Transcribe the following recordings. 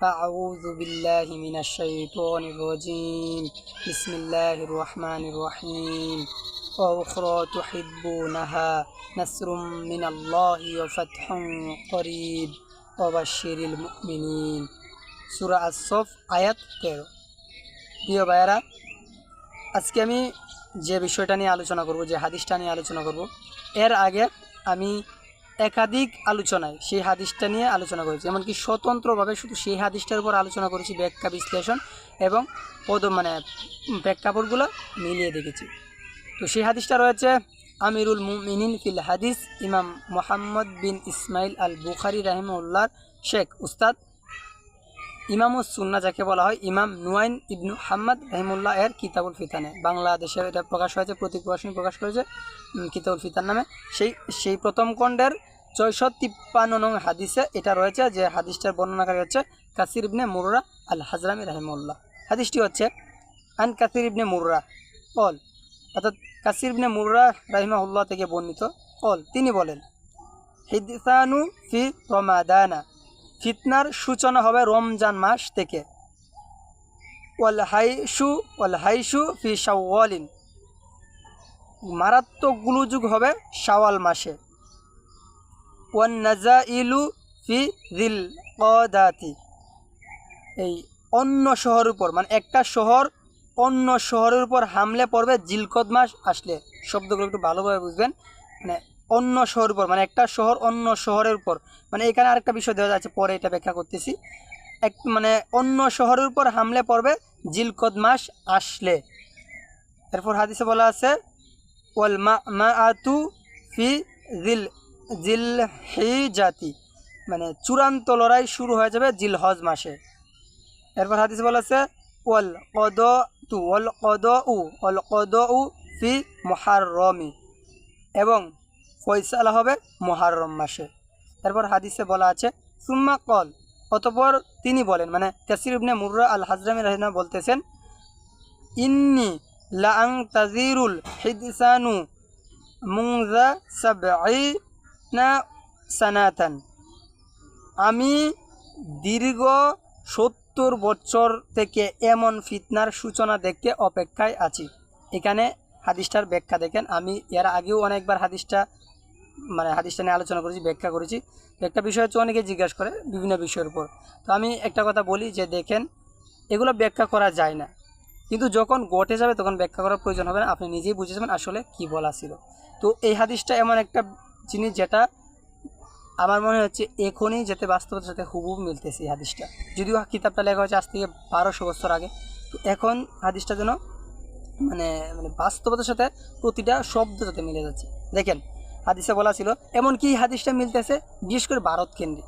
فأعوذ بالله من الشيطان الرجيم بسم الله الرحمن الرحيم وأخرى تحبونها نصر من الله وفتح قريب وبشر المؤمنين سورة الصف آيات 13 প্রিয় ভাইয়ারা আজকে আমি যে বিষয়টা নিয়ে আলোচনা করব যে হাদিসটা নিয়ে আলোচনা করব এর আগে আমি একাধিক আলোচনায় সেই হাদিসটা নিয়ে আলোচনা করেছি। এমনকি স্বতন্ত্রভাবে শুধু সেই হাদিসটার উপর আলোচনা করেছি, ব্যাখ্যা, বিশ্লেষণ এবং পদ মানে প্রেক্ষাপটগুলো মিলিয়ে দেখেছি। তো সেই হাদিসটা রয়েছে, আমিরুল মুমিনিন ফিল হাদিস, ইমাম মোহাম্মদ বিন ইসমাইল আল বুখারি রাহিমউল্লাহর শেখ, উস্তাদ ইমাম সুন্না যাকে বলা হয় ইমাম নুয়াইন ইবনু হাম্মদ রহিমুল্লাহ এর কিতাবুল ফিতানে। বাংলাদেশে এটা প্রকাশ হয়েছে, প্রতীক প্রকাশনী প্রকাশ করেছে কিতাবুল ফিতান নামে। সেই সেই প্রথম খণ্ডের ছয়শো তিপ্পান্ন নং হাদিসে এটা রয়েছে যে হাদিসটার বর্ণনাকারী হচ্ছে কাসির ইবনে মুররা আল হাজরামি রাহিমুল্লাহ। হাদিসটি হচ্ছে, আন কাসির ইবনে মুররা কল অর্থাৎ কাসির ইবনে মুররা রাহিমাহুল্লাহ থেকে বর্ণিত, কল তিনি বলেন, হিদিসানু ফি রমাদানা ফিতনার সূচনা হবে রমজান মাস থেকে। ওয়াল হাইসু ওয়াল হাইশু ফি শাওয়ালিন। মারাত্মক গুলুযুগ হবে শাওয়াল মাসে। ওয়ান নাজা ইলু ফি দিল কদাতি এই অন্য শহরের উপর মানে একটা শহর অন্য শহরের উপর হামলে পড়বে জিলকদ মাস আসলে। শব্দগুলো একটু ভালোভাবে বুঝবেন। মানে অন্য শহর উপর মানে একটা শহর অন্য শহরের উপর। মানে এখানে আরেকটা বিষয় দেওয়া যাচ্ছে পরে এটা ব্যাখ্যা করতেছি। এক মানে অন্য শহরের উপর হামলে পড়বে, জিলকদ মাস আসলে। এরপর হাদিসে বলা আছে, ওয়াল মা আতু ফি জিল জিল হি জাতি মানে চূড়ান্ত লড়াই শুরু হয়ে যাবে জিল হজ মাসে। এরপর হাদিসে বলা আছে, ওয়াল কদ তু ওয়াল কদ উ ওয়াল কদ উ ফি মহারমি এবং ফয়সালা হবে মহারম মাসে। এরপর হাদিসে বলা আছে, সুম্মা কল অতপর তিনি বলেন মানে কাসির ইবনে মুর্রা আল হাজরামি রাহিনা বলতেছেন, ইন্নি লাং তাজিরুল হিদসানু মুংজা সাবঈ না সানাতান আমি দীর্ঘ সত্তর বছর থেকে এমন ফিতনার সূচনা দেখতে অপেক্ষায় আছি। এখানে হাদিসটার ব্যাখ্যা দেখেন, আমি এর আগেও অনেকবার হাদিসটা মানে হাদিসটা নিয়ে আলোচনা করেছি, ব্যাখ্যা করেছি। একটা বিষয় হচ্ছে অনেকে জিজ্ঞাসা করে বিভিন্ন বিষয়ের উপর। তো আমি একটা কথা বলি যে দেখেন, এগুলো ব্যাখ্যা করা যায় না। কিন্তু যখন ঘটে যাবে তখন ব্যাখ্যা করার প্রয়োজন হবে না। আপনি নিজেই বুঝে যাবেন আসলে কি বলা ছিল। তো এই হাদিসটা এমন একটা জিনিস যেটা আমার মনে হচ্ছে এখনই যেতে বাস্তবতার সাথে হুবহু মিলতেছে এই হাদিসটা। যদিও কিতাবটা লেখা হয়েছে আজ থেকে বারোশো বছর আগে। তো এখন হাদিসটা যেন মানে মানে বাস্তবতার সাথে প্রতিটা শব্দ সাথে মিলে যাচ্ছে। দেখেন হাদিসে বলা ছিল এমন কি হাদিসটা মিলতেছে বিশেষ করে ভারত কেন্দ্রিক।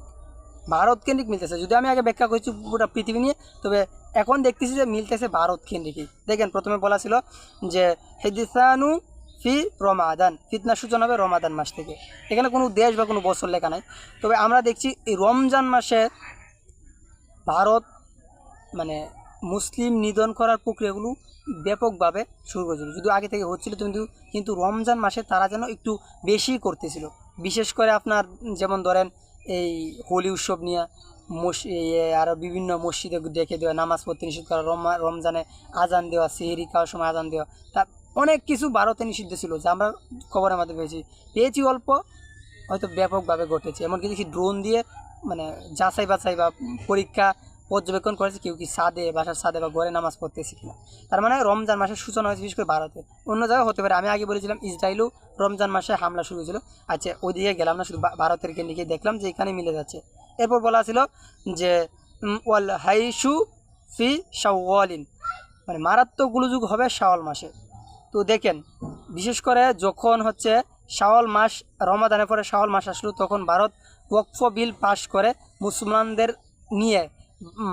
ভারত কেন্দ্রিক মিলতেছে। যদি আমি আগে ব্যাখ্যা করছি পুরো পৃথিবী নিয়ে, তবে এখন দেখতেছি যে মিলতেছে ভারত কেন্দ্রিকই। দেখেন, প্রথমে বলা ছিল যে, হেদিসানু ফি রমাদান। ফিতনা সূচনা হবে রমাদান মাস থেকে। এখানে কোনো দেশ বা কোনো বছর লেখা নাই। তবে আমরা দেখছি এই রমজান মাসে ভারত মানে মুসলিম নিধন করার প্রক্রিয়াগুলো ব্যাপকভাবে শুরু করেছিল। যদি আগে থেকে হচ্ছিল কিন্তু কিন্তু রমজান মাসে তারা যেন একটু বেশি করতেছিল। বিশেষ করে আপনার যেমন ধরেন, এই হোলি উৎসব নিয়ে আরও বিভিন্ন মসজিদে ডেকে দেওয়া, নামাজ পড়তে নিষেধ করা, রমা, রমজানে আজান দেওয়া, সেহেরি খাওয়ার সময় আজান দেওয়া, তা অনেক কিছু ভারতে নিষিদ্ধ ছিল, যা আমরা খবরের মাধ্যমে পেয়েছি। পেয়েছি অল্প, হয়তো ব্যাপকভাবে ঘটেছে। এমনকি দেখি ড্রোন দিয়ে মানে যাচাই বাছাই বা পরীক্ষা পর্যবেক্ষণ করেছে কেউ কি সাদে, বাসার সাদে বা ঘরে নামাজ পড়তেছে কিনা। তার মানে রমজান মাসের সূচনা হয়েছে বিশেষ করে ভারতে। অন্য জায়গায় হতে পারে, আমি আগে বলেছিলাম ইসরায়েলও রমজান মাসে হামলা শুরু হয়েছিল। আচ্ছা ওই দিকে গেলাম না, শুধু ভারতের গিয়ে দেখলাম যে এখানে মিলে যাচ্ছে। এরপর বলা ছিল যে ওয়াল হাইশু ফি শাওয়ালিন। মানে মারাত্মক গুলুযুগ হবে শাওয়াল মাসে। তো দেখেন, বিশেষ করে যখন হচ্ছে শাওয়াল মাস, রমাদানের পরে শাওয়াল মাস আসলো, তখন ভারত ওয়াকফ বিল পাশ করে মুসলমানদের নিয়ে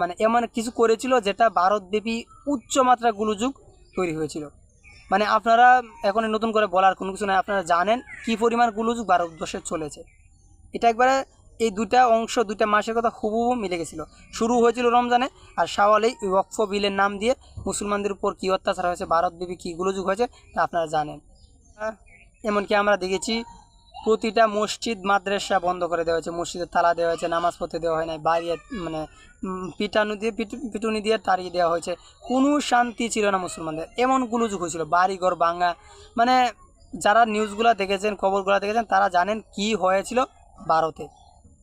মানে এমন কিছু করেছিল যেটা ভারতব্যাপী উচ্চমাত্রা গুলুযুগ তৈরি হয়েছিল। মানে আপনারা এখন নতুন করে বলার কোনো কিছু নাই, আপনারা জানেন কি পরিমাণ গুলুযুগ ভারতবর্ষে চলেছে। এটা একবারে এই দুটা অংশ দুটা মাসের কথা হুবহু মিলে গেছিল। শুরু হয়েছিল রমজানে আর শাওয়ালেই ওয়াকফ বিলের নাম দিয়ে মুসলমানদের উপর কী অত্যাচার হয়েছে ভারতব্যাপী কী গুলুযুগ হয়েছে, তা আপনারা জানেন। এমনকি আমরা দেখেছি প্রতিটা মসজিদ, মাদ্রাসা বন্ধ করে দেওয়া হয়েছে। মসজিদের তালা দেওয়া হয়েছে নামাজ পড়তে দেওয়া হয় নাই বাইরে মানে পিটানু দিয়ে, পিটু- পিটুনি দিয়ে তাড়িয়ে দেওয়া হয়েছে। কোনো শান্তি ছিল না মুসলমানদের। এমন গুলুযুগ হয়েছিল, বাড়িঘর ভাঙা। মানে যারা নিউজগুলো দেখেছেন, খবরগুলো দেখেছেন, তারা জানেন কি হয়েছিল ভারতে।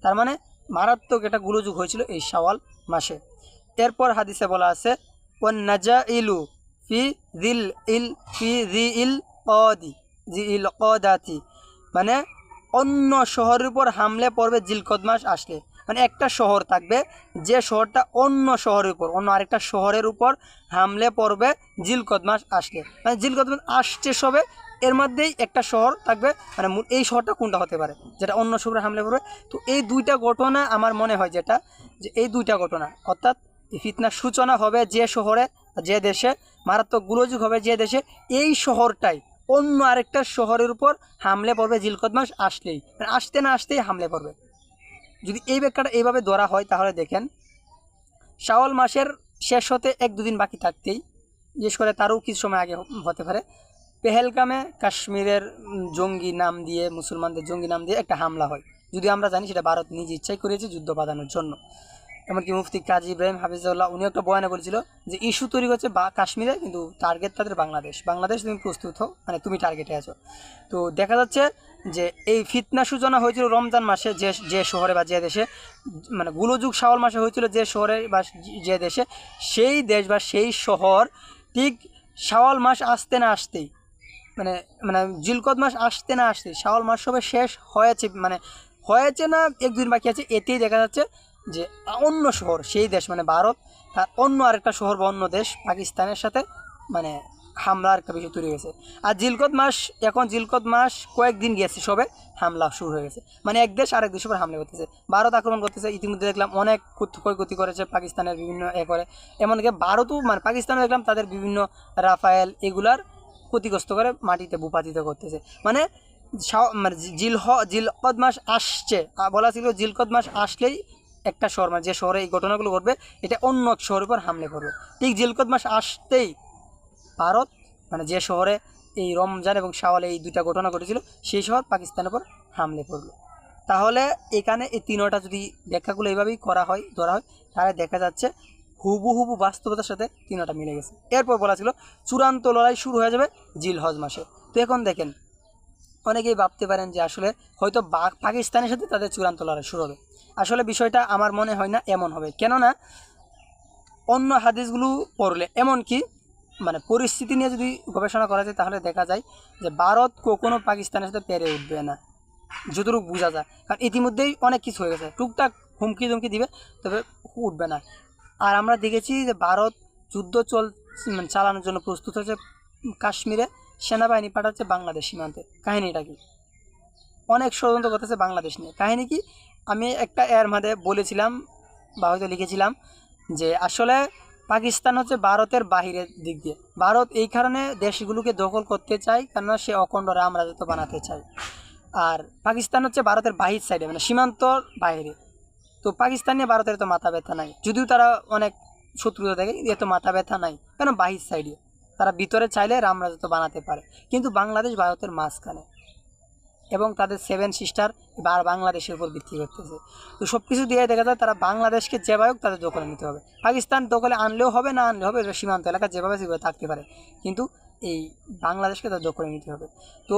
তার মানে মারাত্মক একটা গুলুযুগ হয়েছিল এই শাওয়াল মাসে। এরপর হাদিসে বলা আছে ও নাজা ইলু ফি দিল ইল, ফি দি ইল কদি জি ইল কদাতি মানে অন্য শহরের উপর হামলে পড়বে জিলকদ মাস আসলে। মানে একটা শহর থাকবে, যে শহরটা অন্য শহরের উপর, অন্য আরেকটা শহরের উপর হামলে পড়বে জিলকদ মাস আসলে। মানে জিলকদ মাস আসছে সবে, এর মধ্যেই একটা শহর থাকবে মানে এই শহরটা কোনটা হতে পারে? যেটা অন্য শহরে হামলে পড়বে। তো এই দুইটা ঘটনা আমার মনে হয় যেটা, যে এই দুইটা ঘটনা, অর্থাৎ ফিতনার সূচনা হবে যে শহরে, যে দেশে, মারাত্মক গুলোযুগ হবে যে দেশে, এই শহরটাই অন্য আরেকটা শহরের উপর হামলে পড়বে জিলকদ মাস আসলেই। মানে আসতে না আসতেই হামলে পড়বে। যদি এই ব্যাখ্যাটা এইভাবে ধরা হয়, তাহলে দেখেন, শাওয়াল মাসের শেষ হতে এক দুদিন বাকি থাকতেই, বিশেষ করে তারও কিছু সময় আগে হতে পারে, পেহেলগামে কাশ্মীরের জঙ্গি নাম দিয়ে, মুসলমানদের জঙ্গি নাম দিয়ে একটা হামলা হয়। যদি আমরা জানি সেটা ভারত নিজ ইচ্ছাই করেছে যুদ্ধ বাঁধানোর জন্য। এমনকি মুফতি কাজী ইব্রাহিম হাফিজুল্লাহ উনি একটা বয়ানে বলেছিল যে, ইস্যু তৈরি হচ্ছে বা কাশ্মীরে, কিন্তু টার্গেট তাদের বাংলাদেশ। বাংলাদেশ তুমি প্রস্তুত হও মানে তুমি টার্গেটে আছো। তো দেখা যাচ্ছে যে, এই ফিতনা সূচনা হয়েছিল রমজান মাসে যে যে শহরে বা যে দেশে। মানে গুলোযুগ শাওয়াল মাসে হয়েছিল যে শহরে বা যে দেশে, সেই দেশ বা সেই শহর ঠিক শাওয়াল মাস আসতে না আসতেই মানে মানে জিলকদ মাস আসতে না আসতে শাওয়াল মাস সবে শেষ হয়েছে মানে হয়েছে না, এক দুদিন বাকি আছে, এতেই দেখা যাচ্ছে যে অন্য শহর, সেই দেশ মানে ভারত, তার অন্য আরেকটা শহর বা অন্য দেশ, পাকিস্তানের সাথে মানে হামলার একটা বিষয় তৈরি হয়েছে। আর জিলকদ মাস, এখন জিলকদ মাস কয়েকদিন গেছে সবে হামলা শুরু হয়ে গেছে। মানে এক দেশ আরেক দেশের উপর হামলা করতেছে। ভারত আক্রমণ করতেছে, ইতিমধ্যে দেখলাম অনেক ক্ষত- ক্ষয়ক্ষতি করেছে পাকিস্তানের বিভিন্ন এ করে। এমনকি ভারতও মানে পাকিস্তানে দেখলাম তাদের বিভিন্ন রাফায়েল এগুলার ক্ষতিগ্রস্ত করে মাটিতে ভূপাতিত করতেছে। মানে মানে জিলহ জিলকদ মাস আসছে। বলা ছিল জিলকদ মাস আসলেই একটা শহর মানে যে শহরে এই ঘটনাগুলো ঘটবে, এটা অন্য এক শহরের উপর হামলে করবে। ঠিক জিলকদ মাস আসতেই ভারত মানে যে শহরে এই রমজান এবং শাওয়ালে এই দুইটা ঘটনা ঘটেছিল, সেই শহর পাকিস্তানের উপর হামলে পড়ল তাহলে এখানে এই তিনোটা যদি ব্যাখ্যাগুলো এইভাবেই করা হয়, ধরা হয়, তাহলে দেখা যাচ্ছে হুবু হুবু বাস্তবতার সাথে তিনোটা মিলে গেছে। এরপর বলা ছিল, চূড়ান্ত লড়াই শুরু হয়ে যাবে জিল হজ মাসে। তো এখন দেখেন, অনেকেই ভাবতে পারেন যে আসলে হয়তো পাকিস্তানের সাথে তাদের চূড়ান্ত লড়াই শুরু হবে। আসলে বিষয়টা আমার মনে হয় না এমন হবে। কেননা অন্য হাদিসগুলো পড়লে, এমন কি মানে পরিস্থিতি নিয়ে যদি গবেষণা করা যায় তাহলে দেখা যায় যে ভারত কখনো পাকিস্তানের সাথে পেরে উঠবে না। যতটুকু বোঝা যায়। কারণ ইতিমধ্যেই অনেক কিছু হয়ে গেছে। টুকটাক হুমকি ধুমকি দিবে, তবে উঠবে না। আর আমরা দেখেছি যে ভারত যুদ্ধ চল মানে চালানোর জন্য প্রস্তুত হয়েছে কাশ্মীরে। সেনাবাহিনী পাঠাচ্ছে বাংলাদেশ সীমান্তে। কাহিনীটা কি? অনেক ষড়যন্ত্র করতেছে বাংলাদেশ নিয়ে। কাহিনী কি? আমি একটা এর মধ্যে বলেছিলাম বা হয়তো লিখেছিলাম যে আসলে পাকিস্তান হচ্ছে ভারতের বাহিরের দিক দিয়ে। ভারত এই কারণে দেশগুলোকে দখল করতে চায়, কেননা সে অখণ্ড রাম রাজত্ব বানাতে চায়। আর পাকিস্তান হচ্ছে ভারতের বাহির সাইডে মানে সীমান্তর বাইরে। তো পাকিস্তান ভারতের তো মাথা ব্যথা নাই। যদিও তারা অনেক শত্রুতা থাকে এত মাথা ব্যথা নাই। কেন? বাহির সাইডে তারা ভিতরে চাইলে রাম রাজত্ব বানাতে পারে। কিন্তু বাংলাদেশ ভারতের মাঝখানে। এবং তাদের সেভেন সিস্টার আর বাংলাদেশের উপর ভিত্তি করতেছে। তো সব কিছু দিয়ে দেখা যায় তারা বাংলাদেশকে যেভাবে হোক তাদের দখলে নিতে হবে। পাকিস্তান দখলে আনলেও হবে, না আনলেও হবে সীমান্ত এলাকা যেভাবে সেভাবে থাকতে পারে। কিন্তু এই বাংলাদেশকে তাদের দখলে নিতে হবে। তো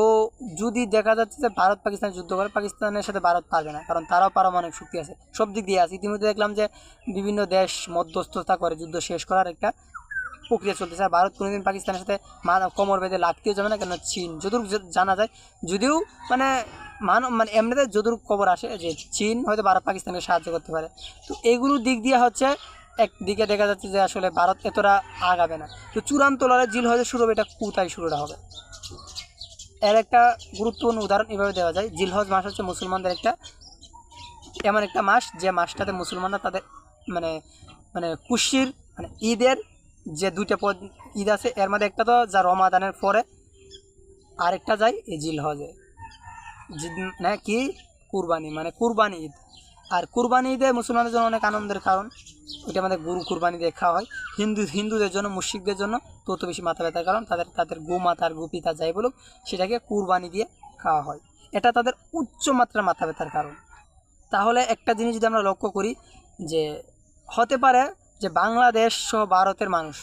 যদি দেখা যাচ্ছে যে ভারত পাকিস্তান যুদ্ধ করে, পাকিস্তানের সাথে ভারত পারবে না, কারণ তারাও পারমাণবিক শক্তি আছে। সব দিক দিয়ে আছে। ইতিমধ্যে দেখলাম যে বিভিন্ন দেশ মধ্যস্থতা করে যুদ্ধ শেষ করার একটা প্রক্রিয়া চলতেছে। আর ভারত কোনোদিন পাকিস্তানের সাথে কোমর বেঁধে লাগতেও যাবে না, কেন চীন? জ- জানা যায়, যদিও মানে মান মানে এমনিতে যতটুকু খবর আসে যে চীন হয়তো ভারত পাকিস্তানকে সাহায্য করতে পারে। তো এইগুলোর দিক দিয়ে হচ্ছে একদিকে দেখা যাচ্ছে যে আসলে ভারত এতটা আগাবে না। তো চূড়ান্ত লড়াই জিল হয়তো শুরু হবে, এটা কোথায় শুরুটা হবে? এর একটা গুরুত্বপূর্ণ উদাহরণ এভাবে দেওয়া যায়। জিলহজ মাস হচ্ছে মুসলমানদের একটা, এমন একটা মাস যে মাসটাতে মুসলমানরা তাদের মানে মানে খুশির মানে ঈদের যে দুইটা পদ ঈদ আছে, এর মধ্যে একটা তো যা রমাদানের পরে, আরেকটা যায় এই জিল হজে। না কি? কুরবানি মানে কুরবানি ঈদ। আর কুরবানি ঈদে মুসলমানদের জন্য অনেক আনন্দের কারণ। ওইটা আমাদের গরু কুরবানি দিয়ে খাওয়া হয়। হিন্দু, হিন্দুদের জন্য মুশিকদের জন্য তত বেশি মাথা ব্যথার কারণ। তাদের তাদের গোমাতার গোপিতা যাই বলুক, সেটাকে কুরবানি দিয়ে খাওয়া হয়। এটা তাদের উচ্চ মাত্রার মাথা ব্যথার কারণ। তাহলে একটা জিনিস যদি আমরা লক্ষ্য করি যে, হতে পারে যে বাংলাদেশ সহ ভারতের মানুষ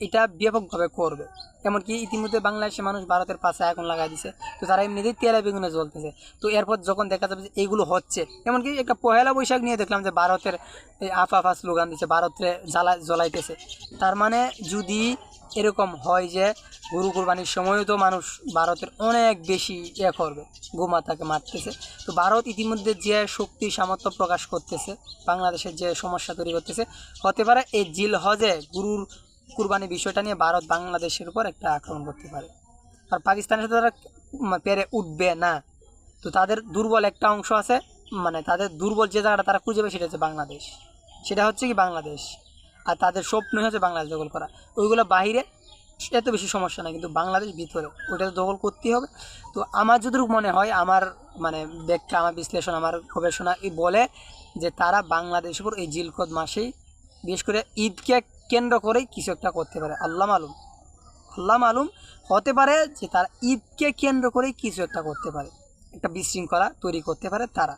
এটা ব্যাপকভাবে করবে। এমনকি ইতিমধ্যে বাংলাদেশের মানুষ ভারতের পাশে এখন লাগাই দিছে। তো তারা এমনিতেই তেলা বেগুনে জ্বলতেছে। তো এরপর যখন দেখা যাবে যে এইগুলো হচ্ছে, এমনকি একটা পহেলা বৈশাখ নিয়ে দেখলাম যে ভারতের আফা আফা স্লোগান দিচ্ছে ভারতে জ্বালা জ্বলাইতেছে। তার মানে যদি এরকম হয় যে গরু কুরবানির সময়ও তো মানুষ ভারতের অনেক বেশি ইয়ে করবে গোমাতাকে মারতেছে। তো ভারত ইতিমধ্যে যে শক্তি সামর্থ্য প্রকাশ করতেছে, বাংলাদেশের যে সমস্যা তৈরি করতেছে, হতে পারে এই জিল হজে গুরুর কুরবানি বিষয়টা নিয়ে ভারত বাংলাদেশের উপর একটা আক্রমণ করতে পারে। আর পাকিস্তানের সাথে তারা পেরে উঠবে না। তো তাদের দুর্বল একটা অংশ আছে মানে তাদের দুর্বল যে জায়গাটা তারা খুঁজে পাবে সেটা হচ্ছে বাংলাদেশ। সেটা হচ্ছে কি বাংলাদেশ? আর তাদের স্বপ্নই হচ্ছে বাংলাদেশ দখল করা। ওইগুলো বাইরে এত বেশি সমস্যা না কিন্তু বাংলাদেশ ভিতরে ওইটা তো দখল করতেই হবে। তো আমার যতটুকু মনে হয়, আমার মানে ব্যাখ্যা, আমার বিশ্লেষণ, আমার গবেষণা এই বলে যে তারা বাংলাদেশের উপর এই জিলকদ মাসেই বিশেষ করে ঈদকে কেন্দ্র করেই কিছু একটা করতে পারে। আল্লাহ মালুম। আল্লাহ মালুম হতে পারে যে তারা ঈদকে কেন্দ্র করেই কিছু একটা করতে পারে। একটা বিশৃঙ্খলা তৈরি করতে পারে তারা।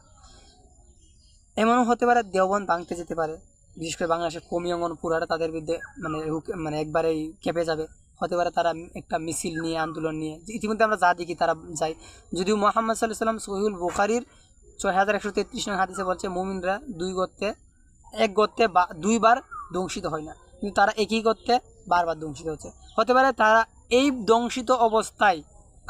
এমনও হতে পারে দেওবন ভাঙতে যেতে পারে। বিশেষ করে বাংলাদেশের কমি অঙ্গন পুরাটা তাদের বিরুদ্ধে মানে মানে একবারেই কেঁপে যাবে। হতে পারে তারা একটা মিছিল নিয়ে, আন্দোলন নিয়ে ইতিমধ্যে আমরা যা দেখি তারা যায়। যদিও মোহাম্মদ সাল্লাহ সাল্লাম সহিউল বোখারির ছয় হাজার একশো তেত্রিশ নং হাদিসে বলছে, মুমিনরা দুই গর্তে, এক গর্তে বা দুইবার ধ্বংসিত হয় না। কিন্তু তারা একই গর্তে বারবার ধ্বংসিত হচ্ছে। হতে পারে তারা এই ধ্বংসিত অবস্থায়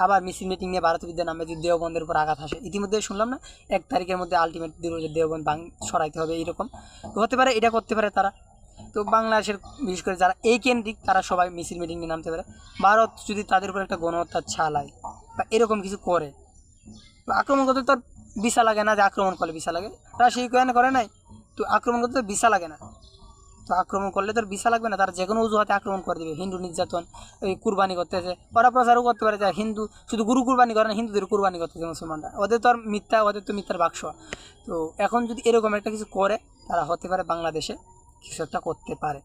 আবার মিছিল মিটিং নিয়ে ভারত বিদ্যা নামে যদি দেওবন্দের উপর আঘাত আসে, ইতিমধ্যে শুনলাম না? এক তারিখের মধ্যে আলটিমেট দিল যে দেওবন্দ বাং সরাইতে হবে, এইরকম। তো হতে পারে, এটা করতে পারে তারা। তো বাংলাদেশের বিশেষ করে যারা এই কেন্দ্রিক, তারা সবাই মিছিল মিটিং নিয়ে নামতে পারে। ভারত যদি তাদের উপর একটা গণহত্যার ছালায় বা এরকম কিছু করে আক্রমণ করতে তো ভিসা লাগে না যে আক্রমণ করলে ভিসা লাগে। রাশিয়া ইউক্রেন করে নাই? তো আক্রমণ করতে তো ভিসা লাগে না। তো আক্রমণ করলে তোর ভিসা লাগবে না, তারা যে কোনো অজুহাতে আক্রমণ করে দেবে। হিন্দু নির্যাতন, এই কুরবানি করতেছে। ওরা প্রচারও করতে পারে যে হিন্দু, শুধু গুরু কুরবানি করে না, হিন্দুদের কুরবানি করতেছে মুসলমানরা। ওদের তো আর মিথ্যা, ওদের তো মিথ্যার বাক্স। তো এখন যদি এরকম একটা কিছু করে, তারা হতে পারে বাংলাদেশে কিছু একটা করতে পারে।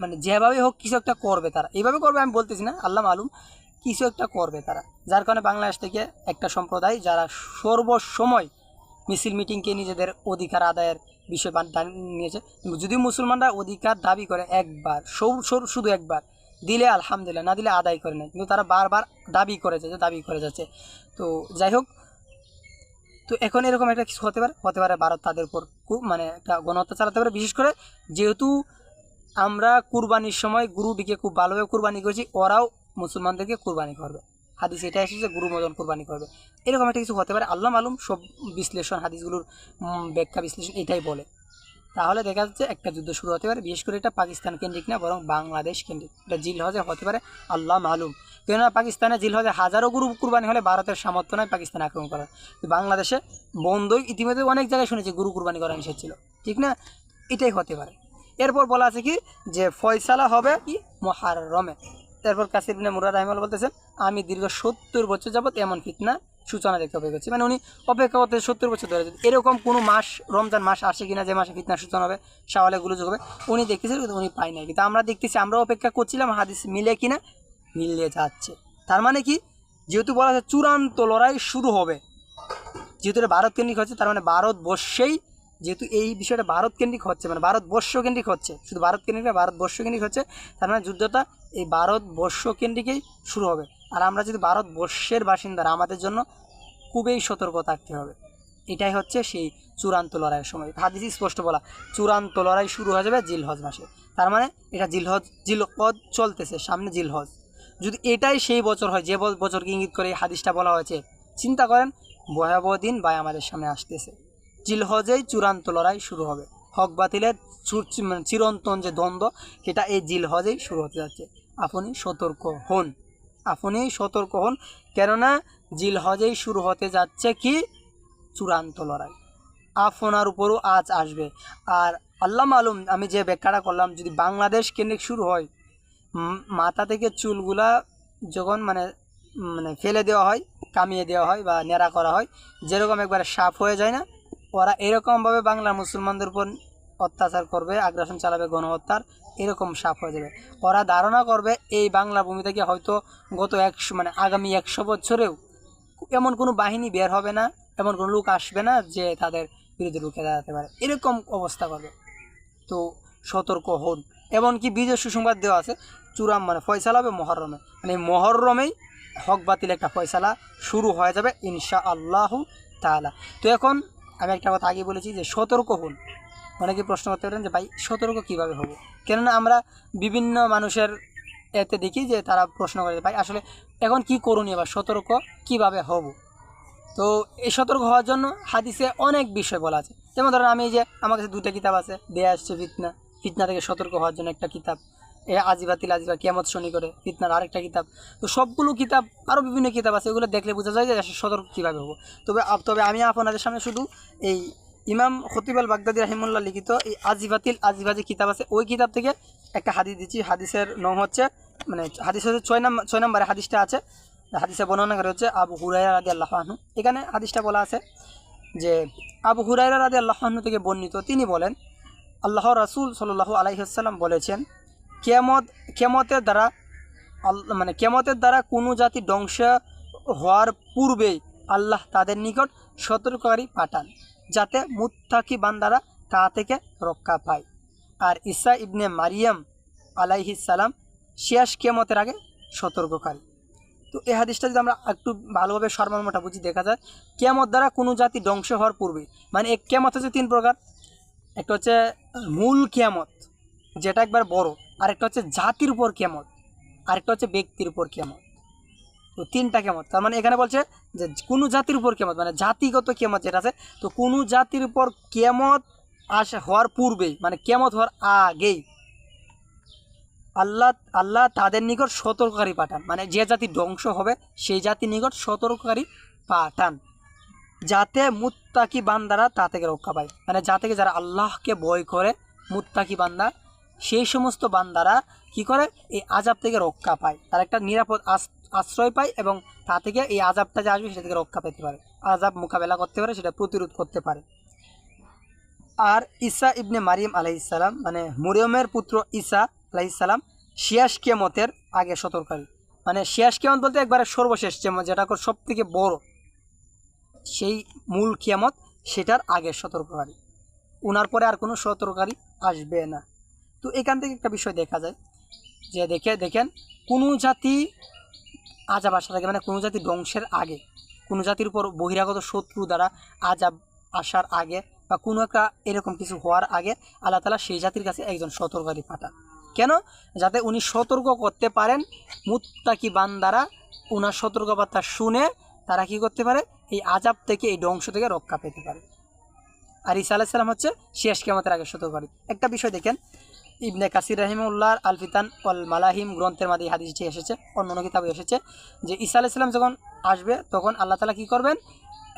মানে যেভাবে হোক কিছু একটা করবে তারা। এইভাবে করবে আমি বলতেছি না, আল্লাহ মালুম, কিছু একটা করবে তারা। যার কারণে বাংলাদেশ থেকে একটা সম্প্রদায় যারা সর্বসময় মিছিল মিটিংকে নিজেদের অধিকার আদায়ের বিষয় নিয়েছে। যদি মুসলমানরা অধিকার দাবি করে একবার সৌ- শুধু একবার, দিলে আলহামদুলিল্লাহ, না দিলে আদায় করে নেয় কিন্তু তারা বারবার দাবি করে যাচ্ছে, দাবি করে যাচ্ছে। তো যাই হোক, তো এখন এরকম একটা কিছু হতে পারে হতে পারে ভারত তাদের উপর মানে একটা গণহত্যা চালাতে পারে। বিশেষ করে যেহেতু আমরা কুরবানির সময় গুরুটিকে খুব ভালোভাবে কুরবানি করেছি, ওরাও মুসলমানদেরকে কুরবানি করবে। হাদিস এটা এসেছে গুরু মদন কুরবানি করবে। এরকম একটা কিছু হতে পারে। আল্লাহ মালুম সব বিশ্লেষণ, হাদিসগুলোর ব্যাখ্যা বিশ্লেষণ এটাই বলে। তাহলে দেখা যাচ্ছে একটা যুদ্ধ শুরু হতে পারে, বিশেষ করে এটা পাকিস্তান কেন্দ্রিক না, বরং বাংলাদেশ কেন্দ্রিক। এটা জিল হজে হতে পারে, আল্লাহ মালুম। কেননা পাকিস্তানে জিল হজে হাজারো গুরু কুরবানি হলে ভারতের সামর্থ্য নয় পাকিস্তান আক্রমণ করার। বাংলাদেশে বন্ধই ইতিমধ্যে অনেক জায়গায় শুনেছি গুরু কুরবানি করা নিষেধ ছিল। ঠিক না? এটাই হতে পারে। এরপর বলা আছে কি? যে ফয়সালা হবে কি? মহারমে। তারপর কাসির বিনে মুরাদ রাহিমাল বলতেছেন, আমি দীর্ঘ সত্তর বছর যাবত এমন ফিতনা সূচনা দেখতে অপেক্ষা করছি। মানে উনি অপেক্ষা করতে সত্তর বছর ধরে এরকম কোনো মাস, রমজান মাস আসে কিনা যে মাসে ফিতনা সূচনা হবে, শাওয়ালে গুলো হবে, উনি দেখতেছেন কিন্তু উনি পাই নাই। কিন্তু আমরা দেখতেছি আমরা অপেক্ষা করছিলাম, হাদিস মিলে কিনা? মিলিয়ে যাচ্ছে। তার মানে কি? যেহেতু বলা আছে চূড়ান্ত লড়াই শুরু হবে, যেহেতু এটা ভারত কেন্দ্রিক হচ্ছে তার মানে ভারতবর্ষেই যেহেতু এই বিষয়টা ভারত কেন্দ্রিক হচ্ছে মানে ভারতবর্ষ কেন্দ্রিক হচ্ছে, শুধু ভারত কেন্দ্রিক না ভারতবর্ষ কেন্দ্রিক হচ্ছে, তার মানে যুদ্ধটা এই ভারতবর্ষ কেন্দ্রিকেই শুরু হবে। আর আমরা যদি ভারতবর্ষের বাসিন্দারা আমাদের জন্য খুবই সতর্ক থাকতে হবে। এটাই হচ্ছে সেই চূড়ান্ত লড়াইয়ের সময়। হাদিস স্পষ্ট বলা, চূড়ান্ত লড়াই শুরু হয়ে যাবে জিলহজ মাসে। তার মানে এটা জিলহজ জিলকদ চলতেছে, সামনে জিলহজ। যদি এটাই সেই বছর হয়, যে বছরকে ইঙ্গিত করে এই হাদিসটা বলা হয়েছে, চিন্তা করেন, ভয়াবহ দিন বা আমাদের সামনে আসতেছে। জিলহজেই চূড়ান্ত লড়াই শুরু হবে। হক বাতিলের মানে চিরন্তন যে দ্বন্দ্ব, সেটা এই জিলহজেই শুরু হতে যাচ্ছে। আপনি সতর্ক হন। আপনি সতর্ক হন, কেননা জিলহজেই শুরু হতে যাচ্ছে কি? চূড়ান্ত লড়াই। আপনার উপরও আজ আসবে। আর আল্লাহ মালুম, আমি যে ব্যাখ্যাটা করলাম, যদি বাংলাদেশ কেন্দ্রিক শুরু হয় মাথা থেকে চুলগুলা যখন মানে মানে ফেলে দেওয়া হয়, কামিয়ে দেওয়া হয় বা নেড়া করা হয়, যেরকম একবারে সাফ হয়ে যায় না ওরা এরকমভাবে বাংলার মুসলমানদের উপর অত্যাচার করবে, আগ্রাসন চালাবে, গণহত্যার এরকম সাফ হয়ে যাবে। ওরা ধারণা করবে এই বাংলা ভূমি থেকে হয়তো গত একশো মানে আগামী একশো বছরেও এমন কোনো বাহিনী বের হবে না, এমন কোনো লোক আসবে না যে তাদের বিরুদ্ধে রুখে দাঁড়াতে পারে। এরকম অবস্থা করবে। তো সতর্ক হন। এমনকি বিজয় সুসংবাদ দেওয়া আছে, চূড়াম মানে ফয়সালা হবে মহরমে। মানে মহরমেই হক বাতিল একটা ফয়সালা শুরু হয়ে যাবে ইনশা আল্লাহ তাআলা। তো এখন আমি একটা কথা আগে বলেছি যে সতর্ক হন। অনেকে প্রশ্ন করতে পারেন যে, ভাই, সতর্ক কীভাবে হব? কেননা আমরা বিভিন্ন মানুষের এতে দেখি যে তারা প্রশ্ন করে ভাই, আসলে এখন কি করণীয় বা সতর্ক কীভাবে হব? তো এই সতর্ক হওয়ার জন্য হাদিসে অনেক বিষয় বলা আছে। যেমন ধরেন আমি যে, আমার কাছে দুইটা কিতাব আছে, দেয়া আসছে ফিতনা। ফিতনা থেকে সতর্ক হওয়ার জন্য একটা কিতাব। এ আজিবাতিল আজিবা কেমত শনি করে, ফিতনার আরেকটা কিতাব। তো সবগুলো কিতাব আরও বিভিন্ন কিতাব আছে, এগুলো দেখলে বোঝা যায় যে সতর্ক কীভাবে হব। তবে তবে আমি আপনাদের সামনে শুধু এই ইমাম খতিব আল বাগদাদি রাহিমুল্লাহ লিখিত এই আজিবাতিল আজিবা যে কিতাব আছে, ওই কিতাব থেকে একটা হাদিস দিচ্ছি। হাদিসের নং হচ্ছে মানে হাদিস হচ্ছে ছয় নম্বর ছয় নম্বরে হাদিসটা আছে। হাদিসে বর্ণনা করে হচ্ছে আবু হুরাইরা রাদি আল্লাহ এখানে হাদিসটা বলা আছে যে আবু হুরাইরা রাদি আল্লাহ আহনু থেকে বর্ণিত, তিনি বলেন আল্লাহ রাসূল আলাইহি আলাইসাল্লাম বলেছেন কেমত, কেমতের দ্বারা মানে কেমতের দ্বারা কোনো জাতি ধ্বংস হওয়ার পূর্বেই আল্লাহ তাদের নিকট সতর্ককারী পাঠান, যাতে মুত্তাকি বান্দারা তা থেকে রক্ষা পায়। আর ঈসা ইবনে মারিয়াম আলাইহিস সালাম শেষ কেমতের আগে সতর্ককারী। তো এই হাদিসটা যদি আমরা একটু ভালোভাবে সর্বমোটা বুঝি, দেখা যায় কেমত দ্বারা কোনো জাতি ধ্বংস হওয়ার পূর্বে মানে এক কেমত হচ্ছে তিন প্রকার। একটা হচ্ছে মূল কেমত, যেটা একবার বড়। আরেকটা হচ্ছে জাতির উপর কেমত আরেকটা হচ্ছে ব্যক্তির উপর কেমত তো তিনটা কেমত তার মানে এখানে বলছে যে কোনো জাতির উপর কেমত মানে জাতিগত কেমত যেটা আছে, তো কোনো জাতির উপর কেমত আসা, হওয়ার পূর্বেই মানে কেমত হওয়ার আগেই আল্লাহ আল্লাহ তাদের নিকট সতর্ককারী পাঠান। মানে যে জাতি ধ্বংস হবে, সেই জাতির নিকট সতর্ককারী পাঠান। যাতে মুত্তাকি বান্দারা তা থেকে রক্ষা পায়। মানে যা থেকে যারা আল্লাহকে ভয় করে, মুত্তাকি বান্দা সেই সমস্ত বান্দারা কি করে? এই আজাব থেকে রক্ষা পায়। তার একটা নিরাপদ আশ্রয় পায় এবং তা থেকে এই আজাবটা যে আসবে, সেটা থেকে রক্ষা পেতে পারে। আজাব মোকাবেলা করতে পারে, সেটা প্রতিরোধ করতে পারে। আর ঈসা ইবনে মারিয়াম আলাইসালাম মানে মরিয়মের পুত্র ঈসা আলাইসালাম শিয়াস কেমতের আগে সতর্কারী মানে শিয়াস কেমত বলতে একবারে সর্বশেষ যেমন যেটা সব থেকে বড়, সেই মূল কিয়ামত, সেটার আগে সতর্ককারী। ওনার পরে আর কোনো সতর্ককারী আসবে না। তো এখান থেকে একটা বিষয় দেখা যায় যে দেখে, দেখেন, কোনো জাতি আজাব আসার আগে মানে কোনো জাতি ধ্বংসের আগে, কোনো জাতির উপর বহিরাগত শত্রু দ্বারা আজাব আসার আগে বা কোনো একটা এরকম কিছু হওয়ার আগে আল্লাহ তালা সেই জাতির কাছে একজন সতর্ককারী পাঠান। কেন? যাতে উনি সতর্ক করতে পারেন মুত্তাকি বান্দারা ওনার সতর্কবার্তা শুনে তারা কি করতে পারে? এই আজাব থেকে, এই ধ্বংস থেকে রক্ষা পেতে পারে। আর ইসা আলাহিসাল্লাম হচ্ছে শেষ কেমতের আগে সতর্ককারী একটা বিষয় দেখেন ইবনে কাসির রাহিমউল্লাহ আল ফিতান অল মালাহিম গ্রন্থের মাঝে হাদিসটি এসেছে, অন্য অন্য কিতাবে এসেছে, যে ঈসা আলাইসাল্লাম যখন আসবে, তখন আল্লাহ তালা কী করবেন?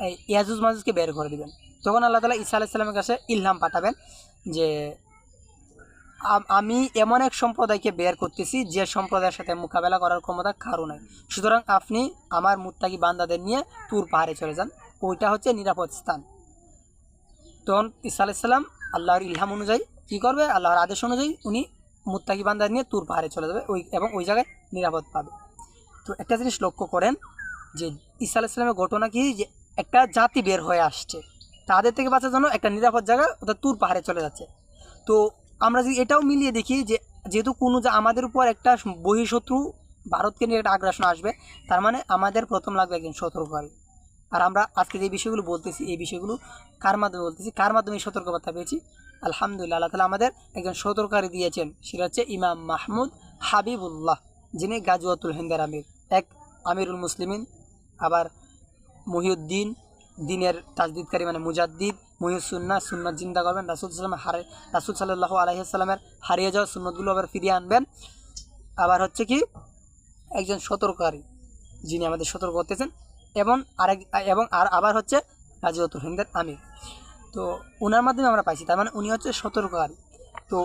এই ইয়াজুজ মাজুজকে বের করে দিবেন। তখন আল্লাহ তালা ঈসা আলাইসাল্লামের কাছে ইলহাম পাঠাবেন যে, আমি এমন এক সম্প্রদায়কে বের করতেছি যে সম্প্রদায়ের সাথে মোকাবেলা করার ক্ষমতা কারও নাই। সুতরাং আপনি আমার মুত্তাকি বান্দাদের নিয়ে তুর পাহাড়ে চলে যান। ওইটা হচ্ছে নিরাপদ স্থান। তখন ঈসা আলাইসাল্লাম আল্লাহর ইলহাম অনুযায়ী কী করবে? আল্লাহর আদেশ অনুযায়ী উনি মুত্তাকি বান্দা নিয়ে তুর পাহাড়ে চলে যাবে, ওই এবং ওই জায়গায় নিরাপদ পাবে। তো একটা জিনিস লক্ষ্য করেন যে ঈসা আলাইসাল্লামের ঘটনা কি? যে একটা জাতি বের হয়ে আসছে। তাদের থেকে বাঁচার জন্য একটা নিরাপদ জায়গা অর্থাৎ তুর পাহাড়ে চলে যাচ্ছে। তো আমরা যদি এটাও মিলিয়ে দেখি যে যেহেতু কোনো যে আমাদের উপর একটা বহিঃশত্রু ভারতকে নিয়ে একটা আগ্রাসন আসবে, তার মানে আমাদের প্রথম লাগবে একজন সতর্ককারী আর আমরা আজকে যে বিষয়গুলো বলতেছি, এই বিষয়গুলো কার মাধ্যমে বলতেছি? কার মাধ্যমে সতর্কবার্তা পেয়েছি? আলহামদুলিল্লাহ, আল্লাহ তালা আমাদের একজন সতর্ককারী দিয়েছেন। সেটা হচ্ছে ইমাম মাহমুদ হাবিবুল্লাহ, যিনি গাজুয়াতুল হিন্দের আমির। এক আমিরুল মুসলিমিন, আবার মহিউদ্দিন, দিনের তাজদিদকারী মানে মুজাদ্দিদ, মহিউসুন্না, সুন্নত জিন্দা করবেন, রাসুল হারে, রাসুল সাল্লাহ আলহিসাল্লামের হারিয়ে যাওয়া সুন্নতগুলো আবার ফিরিয়ে আনবেন। আবার হচ্ছে কি, একজন সতর্ককারী যিনি আমাদের সতর্ক করতেছেন, এবং আরেক, এবং আর, আবার হচ্ছে গাজীউতুল হিন্দের আমির। তো ওনার মাধ্যমে আমরা পাইছি, তার মানে উনি হচ্ছে সতর্ককারী। তো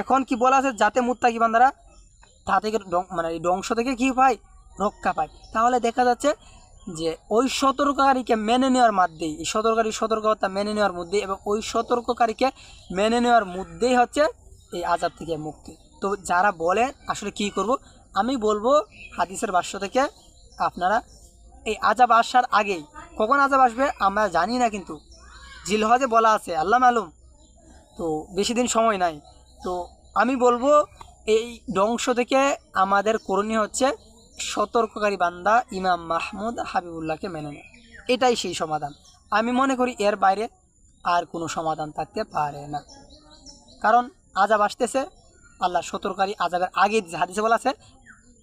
এখন কি বলা আছে, যাতে মুত্তাকি বান্দারা তা থেকে মানে ধ্বংস থেকে কি পায়? রক্ষা পায়। তাহলে দেখা যাচ্ছে যে ওই সতর্ককারীকে মেনে নেওয়ার মধ্যেই এই সতর্ককারী সতর্কতা মেনে নেওয়ার মধ্যে এবং ওই সতর্ককারীকে মেনে নেওয়ার মধ্যেই হচ্ছে এই আজাদ থেকে মুক্তি। তো যারা বলে, আসলে কি করব? আমি বলব হাদিসের বাস্য থেকে আপনারা এই আজাব আসার আগেই, কখন আজাব আসবে আমরা জানি না কিন্তু জিলহজে বলা আছে, আল্লাহ মালুম। তো বেশি দিন সময় নাই। তো আমি বলব, এই ধ্বংস থেকে আমাদের করণীয় হচ্ছে সতর্ককারী বান্দা ইমাম মাহমুদ হাবিবুল্লাহকে মেনে নেয় এটাই সেই সমাধান। আমি মনে করি এর বাইরে আর কোনো সমাধান থাকতে পারে না। কারণ আজাব আসতেছে, আল্লাহ সতর্কারী আজাবের আগে। হাদিসে বলা আছে,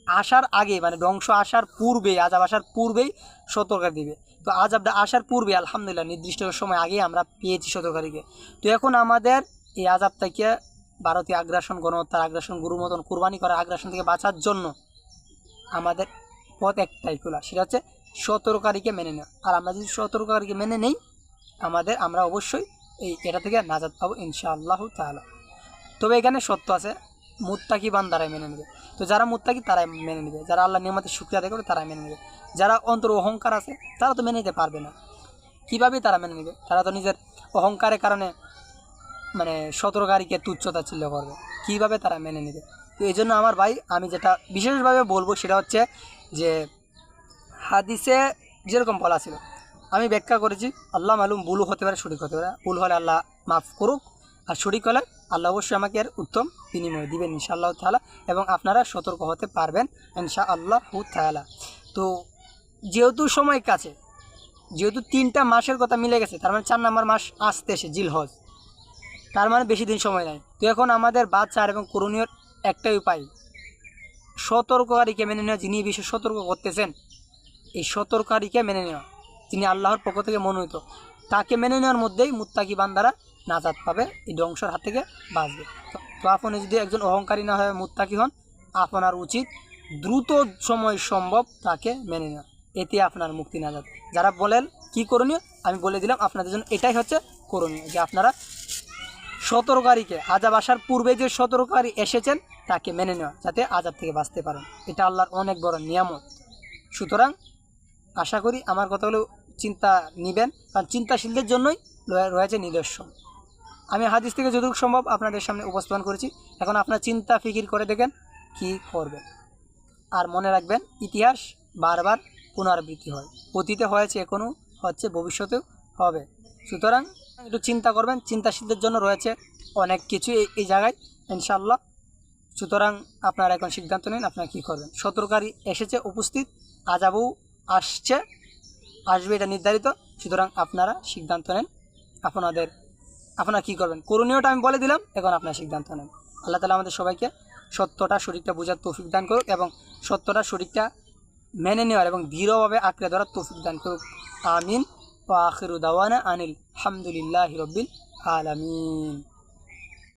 আসার আগে মানে ধ্বংস আসার পূর্বে আজাব আসার পূর্বেই সতর্কার দিবে। তো আজাবটা আসার পূর্বে, আলহামদুলিল্লাহ, নির্দিষ্ট সময় আগে আমরা পেয়েছি সতর্কারীকে তো এখন আমাদের এই আজাব থেকে ভারতীয় আগ্রাসন, গণহত্যার আগ্রাসন গুরু মতন কুরবানি করার আগ্রাসন থেকে বাঁচার জন্য আমাদের পথ একটাই খোলা, সেটা হচ্ছে সতর্কারীকে মেনে নেওয়া। আর আমরা যদি সতর্কারীকে মেনে নেই, আমাদের, আমরা অবশ্যই এই এটা থেকে নাজাদ পাবো ইনশাআল্লাহ তাআলা। তবে এখানে সত্য আছে মুত্তাকি বান্দারাই মেনে নেবে। তো যারা মুত্তাকি, তারাই মেনে নেবে। যারা আল্লাহ নিয়মতের শুক্রিয়া আদায় করে, তারাই মেনে নেবে। যারা অন্তর অহংকার আছে, তারা তো মেনে নিতে পারবে না। কীভাবে তারা মেনে নেবে? তারা তো নিজের অহংকারের কারণে মানে সতর্কারীকে তুচ্ছতা ছিল করবে। কীভাবে তারা মেনে নেবে? তো এই জন্য আমার ভাই, আমি যেটা বিশেষভাবে বলব, সেটা হচ্ছে যে, হাদিসে যেরকম বলা ছিল, আমি ব্যাখ্যা করেছি, আল্লাহ মালুম ভুল হতে পারে, সঠিক হতে পারে। ভুল হলে আল্লাহ মাফ করুক, আর সঠিক হলে আল্লাহ অবশ্যই আমাকে এর উত্তম বিনিময় দিবেন ইনশাআল্লাহ তাআলা এবং আপনারা সতর্ক হতে পারবেন ইনশা আল্লাহ তাআলা। তো যেহেতু সময় কাছে, যেহেতু তিনটা মাসের কথা মিলে গেছে, তার মানে চার নম্বর মাস আসতে এসে জিলহজ। তার মানে বেশি দিন সময় নাই। তো এখন আমাদের বাচ্চার এবং করণীয় একটাই উপায়, সতর্ককারীকে মেনে নেওয়া। যিনি বিষয়ে সতর্ক করতেছেন, এই সতর্ককারীকে মেনে নেওয়া। যিনি আল্লাহর পক্ষ থেকে মনোনীত, তাকে মেনে নেওয়ার মধ্যেই মুত্তাকি বান্দারা নাজাত পাবে, এই ধ্বংসর হাত থেকে বাঁচবে। তো- আপনি যদি একজন অহংকারী না হয়ে, মুত্তাকি হন, আপনার উচিত দ্রুত সময় সম্ভব তাকে মেনে নেওয়া। এতে আপনার মুক্তি নাজাত। যারা বলেন, কি করণীয়? আমি বলে দিলাম, আপনাদের জন্য এটাই হচ্ছে করণীয়, যে আপনারা সতর্কারীকে, আজাব আসার পূর্বে যে সতর্কারী এসেছেন, তাকে মেনে নেওয়া, যাতে আজাব থেকে বাঁচতে পারেন। এটা আল্লাহর অনেক বড় নিয়ামত। সুতরাং আশা করি আমার কথাগুলো চিন্তা নেবেন, কারণ চিন্তাশীলদের জন্যই রয়ে- রয়েছে নিদর্শন আমি হাদিস থেকে যতটুকু সম্ভব আপনাদের সামনে উপস্থাপন করেছি। এখন আপনার চিন্তা, ফিকির করে দেখেন কি করবেন। আর মনে রাখবেন, ইতিহাস বারবার পুনরাবৃত্তি হয়। অতীতে হয়েছে এখনও হচ্ছে, ভবিষ্যতেও হবে। সুতরাং একটু চিন্তা করবেন, চিন্তাশীলদের জন্য রয়েছে অনেক কিছু এই জায়গায় ইনশাল্লাহ সুতরাং আপনারা এখন সিদ্ধান্ত নিন, আপনারা কী করবেন। সতর্কারী এসেছে, উপস্থিত আজাবু আসছে, আসবে এটা নির্ধারিত। সুতরাং আপনারা সিদ্ধান্ত নেন, আপনাদের আপনারা কী করবেন? করণীয়টা আমি বলে দিলাম, এখন আপনার সিদ্ধান্ত নেন। আল্লাহ তালা আমাদের সবাইকে সত্যটা শরীরটা বোঝার তৌফিক দান করুক এবং সত্যটা শরীরটা মেনে নেওয়ার এবং দৃঢ়ভাবে আঁকড়ে ধরার তৌফিক দান করুক। আমিন। ও আখিরু দাওয়ানা আনিল হামদুলিল্লাহ রব্বিল আলামিন।